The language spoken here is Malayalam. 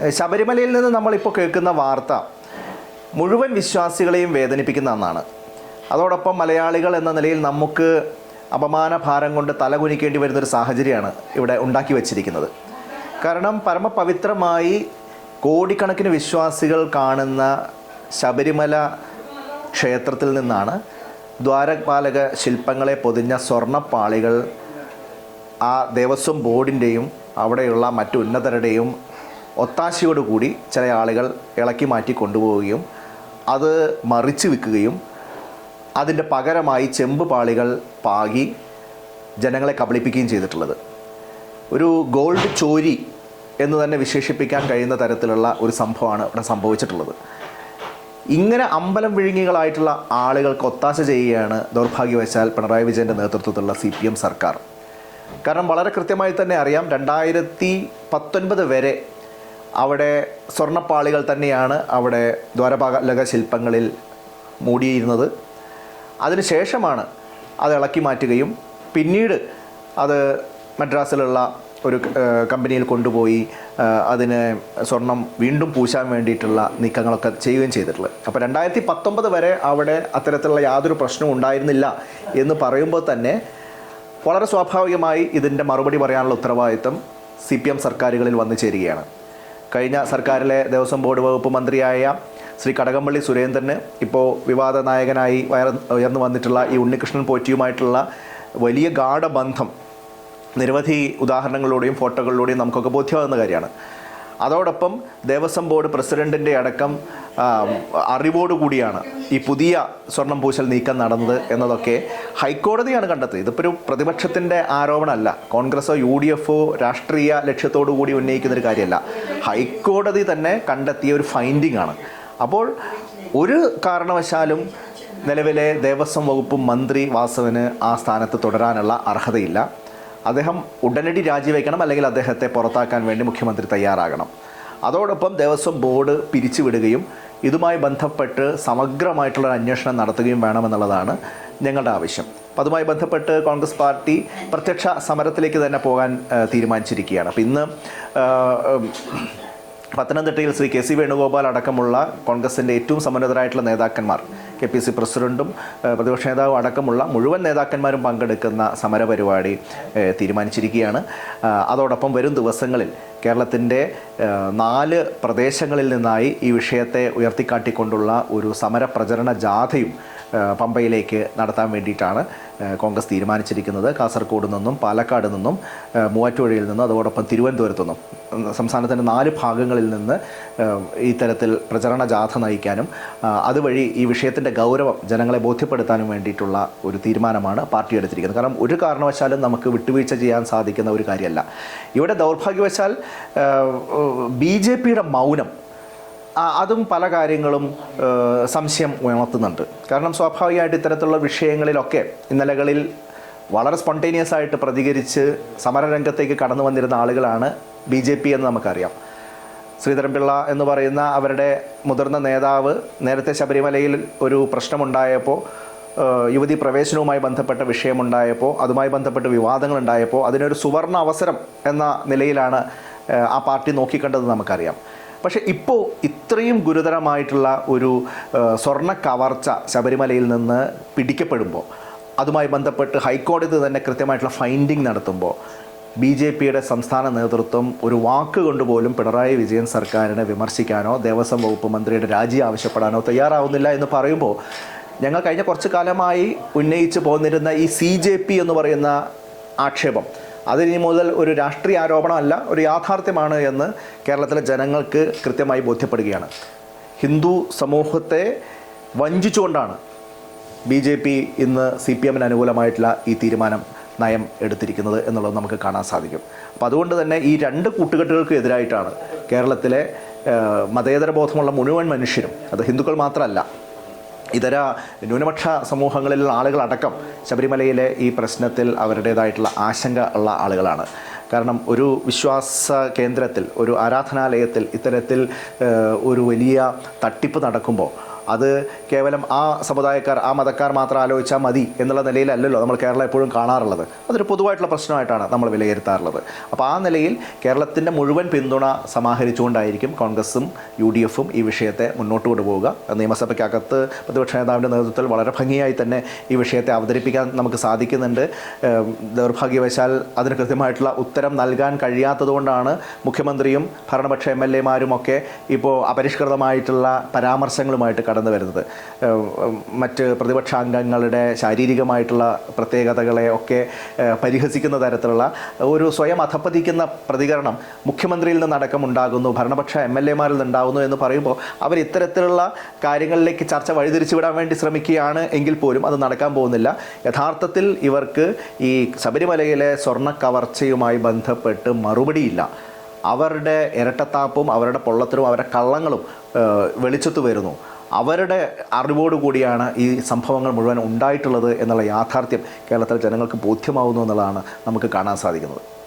ശബരിമലയിൽ നിന്ന് നമ്മളിപ്പോൾ കേൾക്കുന്ന വാർത്ത മുഴുവൻ വിശ്വാസികളെയും വേദനിപ്പിക്കുന്ന ഒന്നാണ്. അതോടൊപ്പം മലയാളികൾ എന്ന നിലയിൽ നമുക്ക് അപമാന ഭാരം കൊണ്ട് തലകുനിക്കേണ്ടി വരുന്നൊരു സാഹചര്യമാണ് ഇവിടെ ഉണ്ടാക്കി വച്ചിരിക്കുന്നത്. കാരണം പരമപവിത്രമായി കോടിക്കണക്കിന് വിശ്വാസികൾ കാണുന്ന ശബരിമല ക്ഷേത്രത്തിൽ നിന്നാണ് ദ്വാരപാലക ശില്പങ്ങളെ പൊതിഞ്ഞ സ്വർണപ്പാളികൾ ആ ദേവസ്വം ബോർഡിന്റെയും അവിടെയുള്ള മറ്റു ഉന്നതരുടെയും ഒത്താശയോടുകൂടി ചില ആളുകൾ ഇളക്കി മാറ്റി കൊണ്ടുപോവുകയും അത് മറിച്ച് വിൽക്കുകയും അതിന്റെ പകരമായി ചെമ്പ് പാളികൾ പാകി ജനങ്ങളെ കബളിപ്പിക്കുകയും ചെയ്തിട്ടുള്ളത്. ഒരു ഗോൾഡ് ചോരി എന്ന് തന്നെ വിശേഷിപ്പിക്കാൻ കഴിയുന്ന തരത്തിലുള്ള ഒരു സംഭവമാണ് ഇവിടെ സംഭവിച്ചിട്ടുള്ളത്. ഇങ്ങനെ അമ്പലം വിഴുങ്ങികളായിട്ടുള്ള ആളുകൾക്ക് ഒത്താശ ചെയ്യുകയാണ് ദൗർഭാഗ്യവശാൽ പിണറായി വിജയന്റെ നേതൃത്വത്തിലുള്ള സി പി എം സർക്കാർ. കാരണം വളരെ കൃത്യമായി തന്നെ അറിയാം രണ്ടായിരത്തി പത്തൊൻപത് വരെ അവിടെ സ്വർണപ്പാളികൾ തന്നെയാണ് അവിടെ ദ്വാരപാലക ശില്പങ്ങളിൽ മൂടിയിരുന്നത്. അതിനുശേഷമാണ് അത് ഇളക്കി മാറ്റുകയും പിന്നീട് അത് മദ്രാസിലുള്ള ഒരു കമ്പനിയിൽ കൊണ്ടുപോയി അതിന് സ്വർണം വീണ്ടും പൂശാൻ വേണ്ടിയിട്ടുള്ള നീക്കങ്ങളൊക്കെ ചെയ്യുകയും ചെയ്തിട്ടുള്ളത്. അപ്പോൾ രണ്ടായിരത്തി പത്തൊമ്പത് വരെ അവിടെ അത്തരത്തിലുള്ള യാതൊരു പ്രശ്നവും ഉണ്ടായിരുന്നില്ല എന്ന് പറയുമ്പോൾ തന്നെ വളരെ സ്വാഭാവികമായി ഇതിന്റെ മറുപടി പറയാനുള്ള ഉത്തരവാദിത്തം സി പി എം സർക്കാരുകളിൽ വന്നു ചേരുകയാണ്. കഴിഞ്ഞ സർക്കാരിലെ ദേവസ്വം ബോർഡ് വകുപ്പ് മന്ത്രിയായ ശ്രീ കടകംപള്ളി സുരേന്ദ്രന് ഇപ്പോൾ വിവാദ നായകനായി ഉയർന്നു വന്നിട്ടുള്ള ഈ ഉണ്ണികൃഷ്ണൻ പോറ്റിയുമായിട്ടുള്ള വലിയ ഗാഠബന്ധം നിരവധി ഉദാഹരണങ്ങളിലൂടെയും ഫോട്ടോകളിലൂടെയും നമുക്കൊക്കെ ബോധ്യമാകുന്ന കാര്യമാണ്. അതോടൊപ്പം ദേവസ്വം ബോർഡ് പ്രസിഡന്റിന്റെ അടക്കം അറിവോടുകൂടിയാണ് ഈ പുതിയ സ്വർണം പൂശൽ നീക്കം നടന്നത് എന്നതൊക്കെ ഹൈക്കോടതിയാണ് കണ്ടെത്തിയത്. ഇതിപ്പോൾ ഒരു പ്രതിപക്ഷത്തിന്റെ ആരോപണമല്ല. കോൺഗ്രസോ യു ഡി എഫോ രാഷ്ട്രീയ ലക്ഷ്യത്തോടു കൂടി ഉന്നയിക്കുന്ന ഒരു കാര്യമല്ല. ഹൈക്കോടതി തന്നെ കണ്ടെത്തിയ ഒരു ഫൈൻഡിംഗ് ആണ്. അപ്പോൾ ഒരു കാരണവശാലും നിലവിലെ ദേവസ്വം വകുപ്പ് മന്ത്രി വാസവന് ആ സ്ഥാനത്ത് തുടരാനുള്ള അർഹതയില്ല. അദ്ദേഹം ഉടനടി രാജിവെക്കണം അല്ലെങ്കിൽ അദ്ദേഹത്തെ പുറത്താക്കാൻ വേണ്ടി മുഖ്യമന്ത്രി തയ്യാറാകണം. അതോടൊപ്പം ദേവസ്വം ബോർഡ് പിരിച്ചുവിടുകയും ഇതുമായി ബന്ധപ്പെട്ട് സമഗ്രമായിട്ടുള്ള അന്വേഷണം നടത്തുകയും വേണമെന്നുള്ളതാണ് ഞങ്ങളുടെ ആവശ്യം. അപ്പം അതുമായി ബന്ധപ്പെട്ട് കോൺഗ്രസ് പാർട്ടി പ്രത്യക്ഷ സമരത്തിലേക്ക് തന്നെ പോകാൻ തീരുമാനിച്ചിരിക്കുകയാണ്. അപ്പം ഇന്ന് പത്തനംതിട്ടയിൽ ശ്രീ കെ സി വേണുഗോപാൽ അടക്കമുള്ള കോൺഗ്രസിന്റെ ഏറ്റവും സമുന്നതരായിട്ടുള്ള നേതാക്കന്മാർ കെ പി സി പ്രസിഡന്റും ഏഹ്, പ്രതിപക്ഷ നേതാവും അടക്കമുള്ള മുഴുവൻ നേതാക്കന്മാരും പങ്കെടുക്കുന്ന സമരപരിപാടി തീരുമാനിച്ചിരിക്കുകയാണ്. അതോടൊപ്പം വരും ദിവസങ്ങളിൽ കേരളത്തിന്റെ നാല് പ്രദേശങ്ങളിൽ നിന്നായി ഈ വിഷയത്തെ ഉയർത്തിക്കാട്ടിക്കൊണ്ടുള്ള ഒരു സമര പ്രചരണ ജാഥയും പമ്പയിലേക്ക് നടത്താൻ വേണ്ടിയിട്ടാണ് കോൺഗ്രസ് തീരുമാനിച്ചിരിക്കുന്നത്. കാസർഗോഡ് നിന്നും പാലക്കാട് നിന്നും മൂവാറ്റുപുഴയിൽ നിന്നും അതോടൊപ്പം തിരുവനന്തപുരത്തു നിന്നും. സംസ്ഥാനത്തിന്റെ നാല് ഭാഗങ്ങളിൽ നിന്ന് ഇത്തരത്തിൽ പ്രചരണ ജാഥ നയിക്കാനും അതുവഴി ഈ വിഷയത്തിന്റെ ഗൗരവം ജനങ്ങളെ ബോധ്യപ്പെടുത്താനും വേണ്ടിയിട്ടുള്ള ഒരു തീരുമാനമാണ് പാർട്ടി എടുത്തിരിക്കുന്നത്. കാരണം ഒരു കാരണവശാലും നമുക്ക് വിട്ടുവീഴ്ച ചെയ്യാൻ സാധിക്കുന്ന ഒരു കാര്യമല്ല. ഇവിടെ ദൗർഭാഗ്യവശാൽ ബി ജെ പിയുടെ മൗനം അതും പല കാര്യങ്ങളും സംശയം ഉണർത്തുന്നുണ്ട് കാരണം സ്വാഭാവികമായിട്ട് ഇത്തരത്തിലുള്ള വിഷയങ്ങളിലൊക്കെ ഇന്നലകളിൽ വളരെ സ്പോണ്ടേനിയസ് ആയിട്ട് പ്രതികരിച്ച് സമരരംഗത്തേക്ക് കടന്നു വന്നിരുന്ന ആളുകളാണ് ബി ജെ പി എന്ന് നമുക്കറിയാം. ശ്രീധരൻപിള്ള എന്ന് പറയുന്ന അവരുടെ മുതിർന്ന നേതാവ് നേരത്തെ ശബരിമലയിൽ ഒരു പ്രശ്നമുണ്ടായപ്പോൾ യുവതി പ്രവേശനവുമായി ബന്ധപ്പെട്ട വിഷയമുണ്ടായപ്പോൾ അതുമായി ബന്ധപ്പെട്ട് വിവാദങ്ങൾ ഉണ്ടായപ്പോൾ അതിനൊരു സുവർണ അവസരം എന്ന നിലയിലാണ് ആ പാർട്ടി നോക്കിക്കണ്ടത് നമുക്കറിയാം. പക്ഷേ ഇപ്പോൾ ഇത്രയും ഗുരുതരമായിട്ടുള്ള ഒരു സ്വർണ കവർച്ച ശബരിമലയിൽ നിന്ന് പിടിക്കപ്പെടുമ്പോൾ അതുമായി ബന്ധപ്പെട്ട് ഹൈക്കോടതി തന്നെ കൃത്യമായിട്ടുള്ള ഫൈൻഡിങ് നടത്തുമ്പോൾ ബി ജെ പിയുടെ സംസ്ഥാന നേതൃത്വം ഒരു വാക്ക് കൊണ്ടുപോലും പിണറായി വിജയൻ സർക്കാരിനെ വിമർശിക്കാനോ ദേവസ്വം വകുപ്പ് മന്ത്രിയുടെ രാജി ആവശ്യപ്പെടാനോ തയ്യാറാവുന്നില്ല എന്ന് പറയുമ്പോൾ ഞങ്ങൾ കഴിഞ്ഞ കുറച്ച് കാലമായി ഉന്നയിച്ച് പോന്നിരുന്ന ഈ സി എന്ന് പറയുന്ന ആക്ഷേപം അതിനി മുതൽ ഒരു രാഷ്ട്രീയ ആരോപണമല്ല ഒരു യാഥാർത്ഥ്യമാണ് എന്ന് കേരളത്തിലെ ജനങ്ങൾക്ക് കൃത്യമായി ബോധ്യപ്പെടുകയാണ്. ഹിന്ദു സമൂഹത്തെ വഞ്ചിച്ചുകൊണ്ടാണ് ബി ജെ പി ഇന്ന് സി പി എമ്മിന് അനുകൂലമായിട്ടുള്ള ഈ തീരുമാനം നയം എടുത്തിരിക്കുന്നത് എന്നുള്ളത് നമുക്ക് കാണാൻ സാധിക്കും. അപ്പോൾ അതുകൊണ്ട് തന്നെ ഈ രണ്ട് കൂട്ടുകെട്ടുകൾക്ക് എതിരായിട്ടാണ് കേരളത്തിലെ മതേതര ബോധമുള്ള മുഴുവൻ മനുഷ്യരും അത് ഹിന്ദുക്കൾ മാത്രമല്ല ഇതര ന്യൂനപക്ഷ സമൂഹങ്ങളിലുള്ള ആളുകളടക്കം ശബരിമലയിലെ ഈ പ്രശ്നത്തിൽ അവരുടേതായിട്ടുള്ള ആശങ്ക ഉള്ള ആളുകളാണ്. കാരണം ഒരു വിശ്വാസ കേന്ദ്രത്തിൽ ഒരു ആരാധനാലയത്തിൽ ഇത്തരത്തിൽ ഒരു വലിയ തട്ടിപ്പ് നടക്കുമ്പോൾ അത് കേവലം ആ സമുദായക്കാർ ആ മതക്കാർ മാത്രം ആലോചിച്ചാൽ മതി എന്നുള്ള നിലയിലല്ലല്ലോ നമ്മൾ കേരളം എപ്പോഴും കാണാറുള്ളത്. അതൊരു പൊതുവായിട്ടുള്ള പ്രശ്നമായിട്ടാണ് നമ്മൾ വിലയിരുത്താറുള്ളത്. അപ്പോൾ ആ നിലയിൽ കേരളത്തിന്റെ മുഴുവൻ പിന്തുണ സമാഹരിച്ചുകൊണ്ടായിരിക്കും കോൺഗ്രസും യു ഡി എഫും ഈ വിഷയത്തെ മുന്നോട്ട് കൊണ്ടുപോവുക. നിയമസഭയ്ക്കകത്ത് പ്രതിപക്ഷ നേതാവിന്റെ നേതൃത്വത്തിൽ വളരെ ഭംഗിയായി തന്നെ ഈ വിഷയത്തെ അവതരിപ്പിക്കാൻ നമുക്ക് സാധിക്കുന്നുണ്ട്. ദൗർഭാഗ്യവശാൽ അതിന് കൃത്യമായിട്ടുള്ള ഉത്തരം നൽകാൻ കഴിയാത്തതുകൊണ്ടാണ് മുഖ്യമന്ത്രിയും ഭരണപക്ഷ എം എൽ എമാരുമൊക്കെ ഇപ്പോൾ അപരിഷ്കൃതമായിട്ടുള്ള പരാമർശങ്ങളുമായിട്ട് കടന്നു വരുന്നത്. മറ്റ് പ്രതിപക്ഷാംഗങ്ങളുടെ ശാരീരികമായിട്ടുള്ള പ്രത്യേകതകളെ ഒക്കെ പരിഹസിക്കുന്ന തരത്തിലുള്ള ഒരു സ്വയം അധപ്പതിക്കുന്ന പ്രതികരണം മുഖ്യമന്ത്രിയിൽ നിന്നടക്കം ഉണ്ടാകുന്നു. ഭരണപക്ഷ എം എൽ എമാരിൽ നിന്നുണ്ടാകുന്നു എന്ന് പറയുമ്പോൾ അവർ ഇത്തരത്തിലുള്ള കാര്യങ്ങളിലേക്ക് ചർച്ച വഴിതിരിച്ചുവിടാൻ വേണ്ടി ശ്രമിക്കുകയാണ് എങ്കിൽ പോലും അത് നടക്കാൻ പോകുന്നില്ല. യഥാർത്ഥത്തിൽ ഇവർക്ക് ഈ ശബരിമലയിലെ സ്വർണ കവർച്ചയുമായി ബന്ധപ്പെട്ട് മറുപടിയില്ല. അവരുടെ ഇരട്ടത്താപ്പും അവരുടെ പൊള്ളത്തരും അവരുടെ കള്ളങ്ങളും വെളിച്ചത്ത് വരുന്നു. അവരുടെ അറിവോടുകൂടിയാണ് ഈ സംഭവങ്ങൾ മുഴുവൻ ഉണ്ടായിട്ടുള്ളത് എന്നുള്ള യാഥാർത്ഥ്യം കേരളത്തിലെ ജനങ്ങൾക്ക് ബോധ്യമാവുന്നു എന്നുള്ളതാണ് നമുക്ക് കാണാൻ സാധിക്കുന്നത്.